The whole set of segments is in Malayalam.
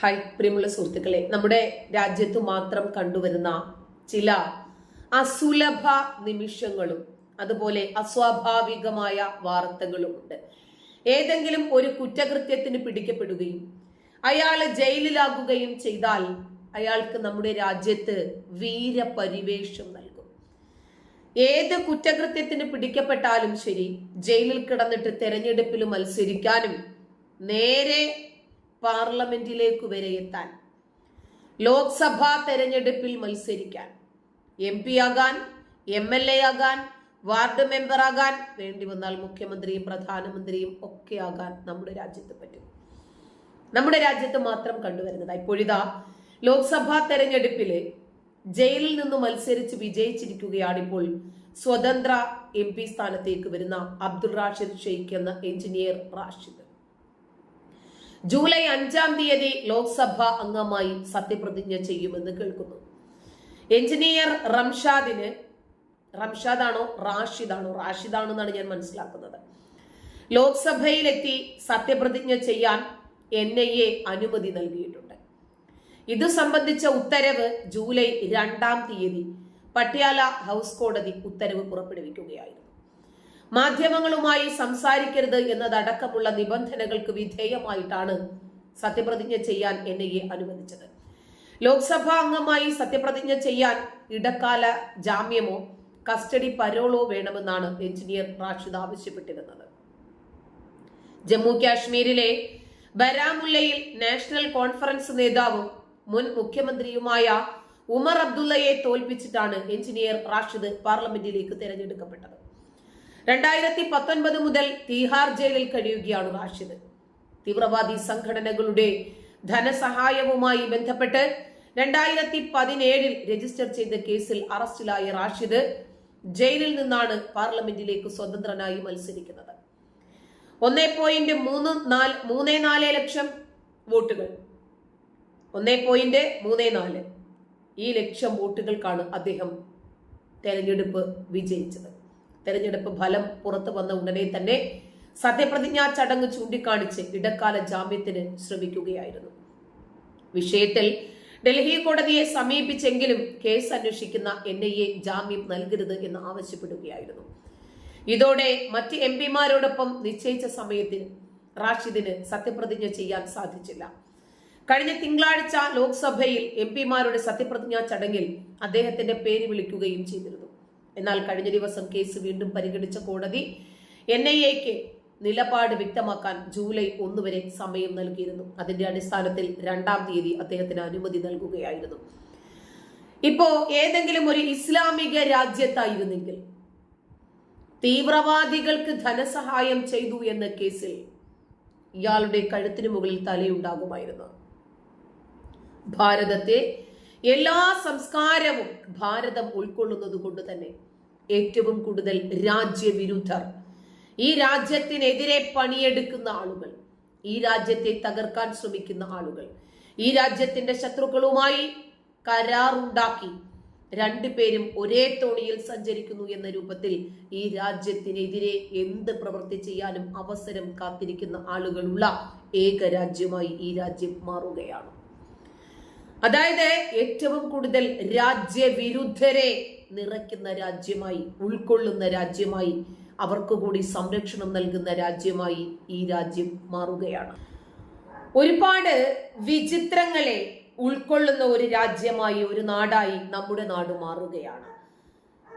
ഹായ് പ്രിയമുള്ള സുഹൃത്തുക്കളെ. നമ്മുടെ രാജ്യത്ത് മാത്രം കണ്ടുവരുന്ന ചില അസുലഭ നിമിഷങ്ങളും അതുപോലെ അസ്വാഭാവികമായ വാർത്തകളും ഉണ്ട്. ഏതെങ്കിലും ഒരു കുറ്റകൃത്യത്തിന് പിടിക്കപ്പെടുകയും അയാൾ ജയിലിലാകുകയും ചെയ്താൽ അയാൾക്ക് നമ്മുടെ രാജ്യത്ത് വീരപരിവേഷം നൽകും. ഏത് കുറ്റകൃത്യത്തിന് പിടിക്കപ്പെട്ടാലും ശരി ജയിലിൽ കിടന്നിട്ട് തെരഞ്ഞെടുപ്പിൽ മത്സരിക്കാനും നേരെ പാർലമെന്റിലേക്ക് വരെ എത്താൻ ലോക്സഭാ തെരഞ്ഞെടുപ്പിൽ മത്സരിക്കാൻ എം പി ആകാൻ എം എൽ എ ആകാൻ വാർഡ് മെമ്പർ ആകാൻ വേണ്ടി വന്നാൽ മുഖ്യമന്ത്രിയും പ്രധാനമന്ത്രിയും ഒക്കെ ആകാൻ നമ്മുടെ രാജ്യത്ത് പറ്റും. നമ്മുടെ രാജ്യത്ത് മാത്രം കണ്ടുവരുന്നത് ഇപ്പോഴിതാ ലോക്സഭാ തെരഞ്ഞെടുപ്പിൽ ജയിലിൽ നിന്ന് മത്സരിച്ച് വിജയിച്ചിരിക്കുകയാണ് ഇപ്പോൾ സ്വതന്ത്ര എം പി സ്ഥാനത്തേക്ക് വരുന്ന അബ്ദുൾ റാഷിദ് ഷെയ്ഖ് എന്ന എഞ്ചിനീയർ റാഷിദ്. ജൂലൈ അഞ്ചാം തീയതി ലോക്സഭ അംഗമായി സത്യപ്രതിജ്ഞ ചെയ്യുമെന്ന് കേൾക്കുന്നു. എഞ്ചിനീയർ റംഷാദിന് റംഷാദാണോ റാഷിദാണോ? റാഷിദാണെന്നാണ് ഞാൻ മനസ്സിലാക്കുന്നത്. ലോക്സഭയിലെത്തി സത്യപ്രതിജ്ഞ ചെയ്യാൻ എൻ ഐ എ അനുമതി നൽകിയിട്ടുണ്ട്. ഇത് സംബന്ധിച്ച ഉത്തരവ് ജൂലൈ രണ്ടാം തീയതി പട്യാല ഹൗസ് കോടതി ഉത്തരവ് പുറപ്പെടുവിക്കുകയായിരുന്നു. മാധ്യമങ്ങളുമായി സംസാരിക്കരുത് എന്നതടക്കമുള്ള നിബന്ധനകൾക്ക് വിധേയമായിട്ടാണ് സത്യപ്രതിജ്ഞ ചെയ്യാൻ എൻ ഐ എ അനുവദിച്ചത്. ലോക്സഭാ അംഗമായി സത്യപ്രതിജ്ഞ ചെയ്യാൻ ഇടക്കാല ജാമ്യമോ കസ്റ്റഡി പരോളോ വേണമെന്നാണ് എഞ്ചിനീയർ റാഷിദ് ആവശ്യപ്പെട്ടിരുന്നത്. ജമ്മു കാശ്മീരിലെ ബരാമുല്ലയിൽ നാഷണൽ കോൺഫറൻസ് നേതാവും മുൻ മുഖ്യമന്ത്രിയുമായ ഉമർ അബ്ദുള്ളയെ തോൽപ്പിച്ചിട്ടാണ് എഞ്ചിനീയർ റാഷിദ് പാർലമെന്റിലേക്ക് തെരഞ്ഞെടുക്കപ്പെട്ടത്. രണ്ടായിരത്തി പത്തൊൻപത് മുതൽ തീഹാർ ജയിലിൽ കഴിയുകയാണ് റാഷിദ്. തീവ്രവാദി സംഘടനകളുടെ ധനസഹായവുമായി ബന്ധപ്പെട്ട് രണ്ടായിരത്തി പതിനേഴിൽ രജിസ്റ്റർ ചെയ്ത കേസിൽ അറസ്റ്റിലായ റാഷിദ് ജയിലിൽ നിന്നാണ് പാർലമെന്റിലേക്ക് സ്വതന്ത്രനായി മത്സരിക്കുന്നത്. ഒന്നേ പോയിന്റ് മൂന്ന് നാല് മൂന്നേ നാല് ലക്ഷം വോട്ടുകൾ. ഒന്നേ പോയിന്റ് മൂന്നേ നാല് ഈ ലക്ഷം വോട്ടുകൾക്കാണ് അദ്ദേഹം തെരഞ്ഞെടുപ്പ് വിജയിച്ചത്. തെരഞ്ഞെടുപ്പ് ഫലം പുറത്തു വന്ന ഉടനെ തന്നെ സത്യപ്രതിജ്ഞാ ചടങ്ങ് ചൂണ്ടിക്കാണിച്ച് ഇടക്കാല ജാമ്യത്തിന് ശ്രമിക്കുകയായിരുന്നു. വിഷയത്തിൽ ഡൽഹി കോടതിയെ സമീപിച്ചെങ്കിലും കേസ് അന്വേഷിക്കുന്ന എൻ ഐ എ ജാമ്യം നൽകരുത് എന്ന് ആവശ്യപ്പെടുകയായിരുന്നു. ഇതോടെ മറ്റ് എം പിമാരോടൊപ്പം നിശ്ചയിച്ച സമയത്തിൽ റാഷിദിന് സത്യപ്രതിജ്ഞ ചെയ്യാൻ സാധിച്ചില്ല. കഴിഞ്ഞ തിങ്കളാഴ്ച ലോക്സഭയിൽ എം പിമാരുടെ സത്യപ്രതിജ്ഞാ ചടങ്ങിൽ അദ്ദേഹത്തിന്റെ പേര് വിളിക്കുകയും ചെയ്തിരുന്നു. എന്നാൽ കഴിഞ്ഞ ദിവസം കേസ് വീണ്ടും പരിഗണിച്ച കോടതി എൻ ഐ എക്ക് നിലപാട് വ്യക്തമാക്കാൻ ജൂലൈ ഒന്ന് വരെ സമയം നൽകിയിരുന്നു. അതിന്റെ അടിസ്ഥാനത്തിൽ രണ്ടാം തീയതി അദ്ദേഹത്തിന് അനുമതി നൽകുകയായിരുന്നു. ഇപ്പോ ഏതെങ്കിലും ഒരു ഇസ്ലാമിക രാജ്യത്തായിരുന്നെങ്കിൽ തീവ്രവാദികൾക്ക് ധനസഹായം ചെയ്തു എന്ന കേസിൽ ഇയാളുടെ കഴുത്തിന് മുകളിൽ തലയുണ്ടാകുമായിരുന്നു. ഭാരതത്തെ എല്ലാ സംസ്കാരവും ഭാരതം ഉൾക്കൊള്ളുന്നത് കൊണ്ട് തന്നെ ഏറ്റവും കൂടുതൽ രാജ്യവിരുദ്ധർ. ഈ രാജ്യത്തിനെതിരെ പണിയെടുക്കുന്ന ആളുകൾ ഈ രാജ്യത്തെ തകർക്കാൻ ശ്രമിക്കുന്ന ആളുകൾ ഈ രാജ്യത്തിന്റെ ശത്രുക്കളുമായി കരാറുണ്ടാക്കി രണ്ടുപേരും ഒരേ തോണിയിൽ സഞ്ചരിക്കുന്നു എന്ന രൂപത്തിൽ ഈ രാജ്യത്തിനെതിരെ എന്ത് പ്രവൃത്തി ചെയ്യാനും അവസരം കാത്തിരിക്കുന്ന ആളുകളുള്ള ഏക രാജ്യമായി ഈ രാജ്യം മാറുകയാണ്. അതായത് ഏറ്റവും കൂടുതൽ രാജ്യവിരുദ്ധരെ നിറയ്ക്കുന്ന രാജ്യമായി ഉൾക്കൊള്ളുന്ന രാജ്യമായി അവർക്ക് കൂടി സംരക്ഷണം നൽകുന്ന രാജ്യമായി ഈ രാജ്യം മാറുകയാണ്. ഒരുപാട് വിചിത്രങ്ങളെ ഉൾക്കൊള്ളുന്ന ഒരു രാജ്യമായി ഒരു നാടായി നമ്മുടെ നാട് മാറുകയാണ്.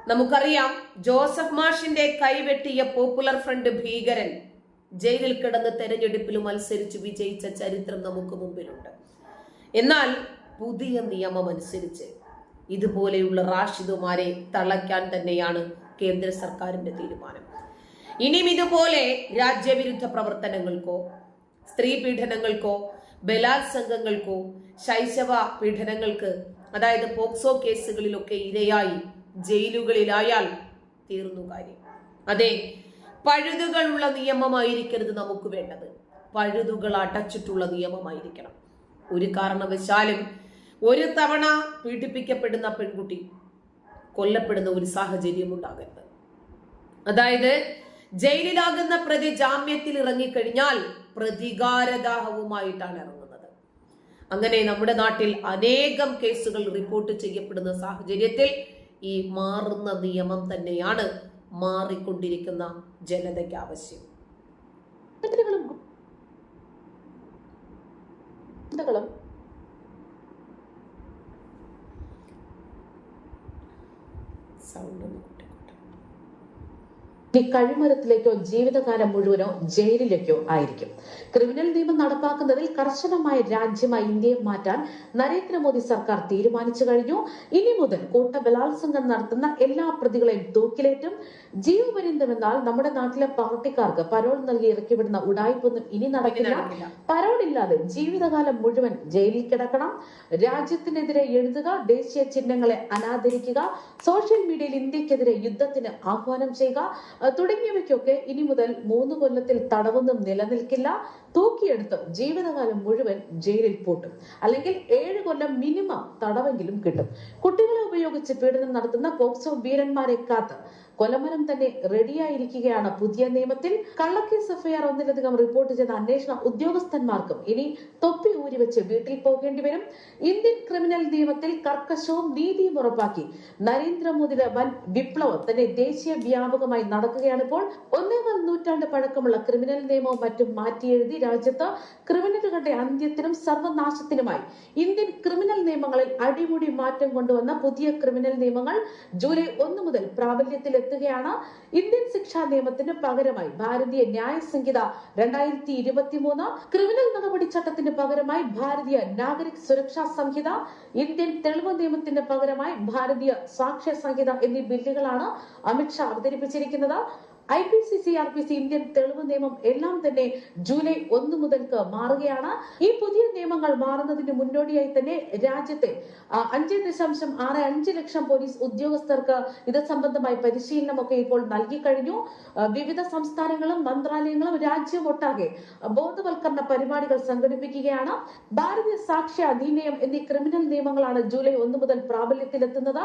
നമുക്കറിയാം ജോസഫ് മാഷിന്റെ കൈവെട്ടിയ പോപ്പുലർ ഫ്രണ്ട് ഭീകരൻ ജയിലിൽ കിടന്ന് തെരഞ്ഞെടുപ്പിൽ മത്സരിച്ച് വിജയിച്ച ചരിത്രം നമുക്ക് മുമ്പിലുണ്ട്. എന്നാൽ പുതിയ നിയമമനുസരിച്ച് ഇതുപോലെയുള്ള റാഷിദുമാരെ തളയ്ക്കാൻ തന്നെയാണ് കേന്ദ്ര സർക്കാരിന്റെ തീരുമാനം. ഇനിയും ഇതുപോലെ രാജ്യവിരുദ്ധ പ്രവർത്തനങ്ങൾക്കോ സ്ത്രീ പീഡനങ്ങൾക്കോ ബലാത്സംഗങ്ങൾക്കോ ശൈശവ പീഡനങ്ങൾക്ക് അതായത് പോക്സോ കേസുകളിലൊക്കെ ഇരയായി ജയിലുകളിലായാൽ തീർന്നു കാര്യം. അതെ പഴുതുകളുള്ള നിയമമായിരിക്കരുത് നമുക്ക് വേണ്ടത്. പഴുതുകൾ അടച്ചിട്ടുള്ള നിയമമായിരിക്കണം. ഒരു കാരണവശാലും ഒരു തവണ പീഡിപ്പിക്കപ്പെടുന്ന പെൺകുട്ടി കൊല്ലപ്പെടുന്ന ഒരു സാഹചര്യം ഉണ്ടാകരുത്. അതായത് ജയിലിലാകുന്ന പ്രതി ജാമ്യത്തിൽ ഇറങ്ങിക്കഴിഞ്ഞാൽ പ്രതികാരദാഹവുമായിട്ടാണ് ഇറങ്ങുന്നത്. അങ്ങനെ നമ്മുടെ നാട്ടിൽ അനേകം കേസുകൾ റിപ്പോർട്ട് ചെയ്യപ്പെടുന്ന സാഹചര്യത്തിൽ ഈ മാറുന്ന നിയമം തന്നെയാണ് മാറിക്കൊണ്ടിരിക്കുന്ന ജനതയ്ക്ക് ആവശ്യം. ഗുണ്ടകളും സൗണ്ട് ഒന്ന്. ഈ കഴിമരത്തിലേക്കോ ജീവിതകാലം മുഴുവനോ ജയിലിലേക്കോ ആയിരിക്കും. ക്രിമിനൽ നിയമം നടപ്പാക്കുന്നതിൽ കർശനമായ രാജ്യമായി ഇന്ത്യയെ മാറ്റാൻ നരേന്ദ്രമോദി സർക്കാർ തീരുമാനിച്ചു കഴിഞ്ഞു. ഇനി മുതൽ കൂട്ട ബലാത്സംഗം നടത്തുന്ന എല്ലാ പ്രതികളെയും തൂക്കിലേറ്റും. ജീവപര്യന്തം എന്നാൽ നമ്മുടെ നാട്ടിലെ പാർട്ടിക്കാർക്ക് പരോൾ നൽകി ഇറക്കിവിടുന്ന ഉടായ്പൊന്നും ഇനി നടക്കില്ല. പരോൾ പരോളില്ലാതെ ജീവിതകാലം മുഴുവൻ ജയിലിൽ കിടക്കണം. രാജ്യത്തിനെതിരെ എഴുതുക ദേശീയ ചിഹ്നങ്ങളെ അനാദരിക്കുക സോഷ്യൽ മീഡിയയിൽ ഇന്ത്യക്കെതിരെ യുദ്ധത്തിന് ആഹ്വാനം ചെയ്യുക. തുടങ്ങിയവയ്ക്കൊക്കെ ഇനി മുതൽ മൂന്ന് കൊല്ലത്തിൽ തടവൊന്നും നിലനിൽക്കില്ല. തൂക്കിയെടുത്ത് ജീവിതകാലം മുഴുവൻ ജയിലിൽ പൂട്ടും. അല്ലെങ്കിൽ ഏഴ് കൊല്ലം മിനിമം തടവെങ്കിലും കിട്ടും. കുട്ടികളെ ഉപയോഗിച്ച് പീഡനം നടത്തുന്ന പോക്സോ വീരന്മാരെ കാത്ത് കൊലമരം തന്നെ റെഡിയായിരിക്കുകയാണ്. പുതിയ നിയമത്തിൽ കള്ളക്കേസ് എഫ്ഐആർ ഒന്നിലധികം റിപ്പോർട്ട് ചെയ്ത അന്വേഷണ ഉദ്യോഗസ്ഥന്മാർക്കും ഇനി തൊപ്പി ഊരി വെച്ച് വീട്ടിൽ പോകേണ്ടി വരും. ഇന്ത്യൻ ക്രിമിനൽ നിയമത്തിൽ കർക്കശവും നീതിയും ഉറപ്പാക്കി നരേന്ദ്രമോദിയുടെ വൻ വിപ്ലവം തന്നെ ദേശീയ വ്യാപകമായി നടക്കുകയാണ് ഇപ്പോൾ. നൂറ്റാണ്ട് പഴക്കമുള്ള ക്രിമിനൽ നിയമവും മറ്റും മാറ്റിയെഴുതി രാജ്യത്ത് ക്രിമിനലുകളുടെ അന്ത്യത്തിനും സർവനാശത്തിനുമായി ഇന്ത്യൻ ക്രിമിനൽ നിയമങ്ങളിൽ അടിമുടി മാറ്റം കൊണ്ടുവന്ന പുതിയ ക്രിമിനൽ നിയമങ്ങൾ ജൂലൈ ഒന്ന് മുതൽ പ്രാബല്യത്തിൽ എത്തുകയാണ് ഇന്ത്യൻ ശിക്ഷാ നിയമത്തിന് പകരമായി ഭാരതീയ ന്യായ സംഹിത രണ്ടായിരത്തി ഇരുപത്തി മൂന്ന് ക്രിമിനൽ നടപടി ചട്ടത്തിന് പകരമായി ഭാരതീയ നാഗരിക് സുരക്ഷാ സംഹിത ഇന്ത്യൻ തെളിവ് നിയമത്തിന് പകരമായി ഭാരതീയ സാക്ഷ്യ സംഹിത എന്നീ ബില്ലുകളാണ് അമിത്ഷാ അവതരിപ്പിച്ചിരിക്കുന്നത്. I P C C R P C Indian തെളിവ് നിയമം എല്ലാം തന്നെ ജൂലൈ ഒന്ന് മുതൽക്ക് മാറുകയാണ്. ഈ പുതിയ നിയമങ്ങൾ മാറുന്നതിന് മുന്നോടിയായി തന്നെ രാജ്യത്തെ അഞ്ച് ദശാംശം ആറ് അഞ്ച് ലക്ഷം പോലീസ് ഉദ്യോഗസ്ഥർക്ക് ഇത് സംബന്ധമായി പരിശീലനമൊക്കെ ഇപ്പോൾ നൽകി കഴിഞ്ഞു. വിവിധ സംസ്ഥാനങ്ങളും മന്ത്രാലയങ്ങളും രാജ്യമൊട്ടാകെ ബോധവൽക്കരണ പരിപാടികൾ സംഘടിപ്പിക്കുകയാണ്. ഭാരതീയ സാക്ഷ്യ അധിനിയം എന്നീ ക്രിമിനൽ നിയമങ്ങളാണ് ജൂലൈ ഒന്ന് മുതൽ പ്രാബല്യത്തിലെത്തുന്നത്.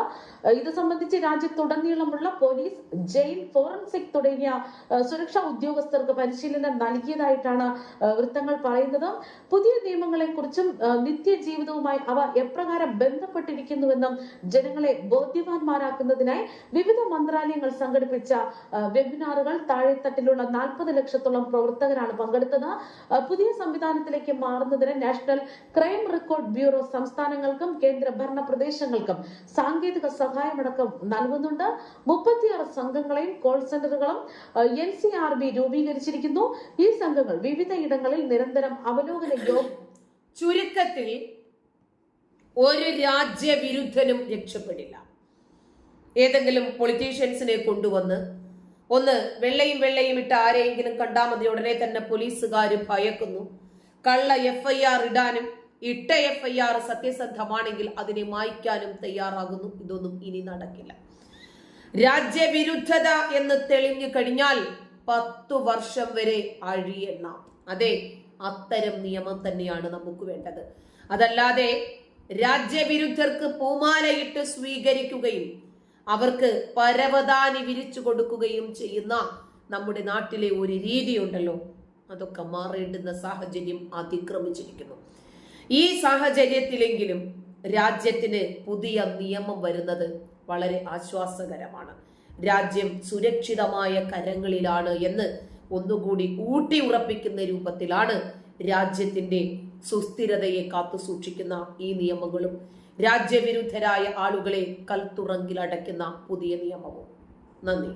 ഇത് സംബന്ധിച്ച് രാജ്യത്തുടനീളമുള്ള പോലീസ് ജയിൽ ഫോറൻസിക് തുടങ്ങിയ ആ, സുരക്ഷാ ഉദ്യോഗസ്ഥർക്ക് പരിശീലനം നൽകിയതായിട്ടാണ് വൃത്തങ്ങൾ പറയുന്നത്. പുതിയ നിയമങ്ങളെ കുറിച്ചും നിത്യജീവിതവുമായി അവ എപ്രകാരം ബന്ധപ്പെട്ടിരിക്കുന്നുവെന്നും ജനങ്ങളെ ബോധ്യവാന്മാരാക്കുന്നതിനായി വിവിധ മന്ത്രാലയങ്ങൾ സംഘടിപ്പിച്ച വെബിനാറുകൾ താഴെത്തട്ടിലുള്ള നാൽപ്പത് ലക്ഷത്തോളം പ്രവർത്തകരാണ് പങ്കെടുത്തത്. പുതിയ സംവിധാനത്തിലേക്ക് മാറുന്നതിന് നാഷണൽ ക്രൈം റെക്കോർഡ് ബ്യൂറോ സംസ്ഥാനങ്ങൾക്കും കേന്ദ്ര ഭരണ പ്രദേശങ്ങൾക്കും സാങ്കേതിക സഹായമടക്കം നൽകുന്നുണ്ട്. മുപ്പത്തിയാറ് സംഘങ്ങളെയും കോൾ സെന്ററുകളും എൻ സി ആർ ബി രൂപീകരിച്ചിരിക്കുന്നു. ഈ സംഘങ്ങൾ വിവിധ ഇടങ്ങളിൽ നിരന്തരം അവലോകന ചുരുക്കത്തിൽ ഒരു രാജ്യവിരുദ്ധനും രക്ഷപ്പെടില്ല. ഏതെങ്കിലും പൊളിറ്റീഷ്യൻസിനെ കൊണ്ടുവന്ന് ഒന്ന് വെള്ളയും വെള്ളയും ഇട്ട് ആരെയെങ്കിലും കണ്ടാൽ മതി. ഉടനെ തന്നെ പോലീസുകാർ ഭയക്കുന്നു. കള്ള എഫ് ഐ ആർ ഇടാനും ഇട്ട എഫ് ഐ ആർ സത്യസന്ധമാണെങ്കിൽ അതിനെ മായ്ക്കാനും തയ്യാറാകുന്നു. ഇതൊന്നും ഇനി നടക്കില്ല. രാജ്യവിരുദ്ധത എന്ന് തെളിഞ്ഞു കഴിഞ്ഞാൽ പത്തു വർഷം വരെ അഴിയെണ്ണാം. അതെ അത്തരം നിയമം തന്നെയാണ് നമുക്ക് വേണ്ടത്. അതല്ലാതെ രാജ്യവിരുദ്ധർക്ക് പൂമാലയിട്ട് സ്വീകരിക്കുകയും അവർക്ക് പരവതാനി വിരിച്ചു കൊടുക്കുകയും ചെയ്യുന്ന നമ്മുടെ നാട്ടിലെ ഒരു രീതിയുണ്ടല്ലോ. അതൊക്കെ മാറേണ്ടുന്ന സാഹചര്യം അതിക്രമിച്ചിരിക്കുന്നു. ഈ സാഹചര്യത്തിലെങ്കിലും രാജ്യത്തിന് പുതിയ നിയമം വരുന്നത് വളരെ ആശ്വാസകരമാണ്. രാജ്യം സുരക്ഷിതമായ കരങ്ങളിലാണ് എന്ന് ഒന്നുകൂടി ഊട്ടി ഉറപ്പിക്കുന്ന രൂപത്തിലാണ് രാജ്യത്തിന്റെ സുസ്ഥിരതയെ കാത്തു സൂക്ഷിക്കുന്ന ഈ നിയമങ്ങളും. രാജ്യവിരുദ്ധരായ ആളുകളെ കൽത്തുറങ്കിലടയ്ക്കുന്ന പുതിയ നിയമവും. നന്ദി.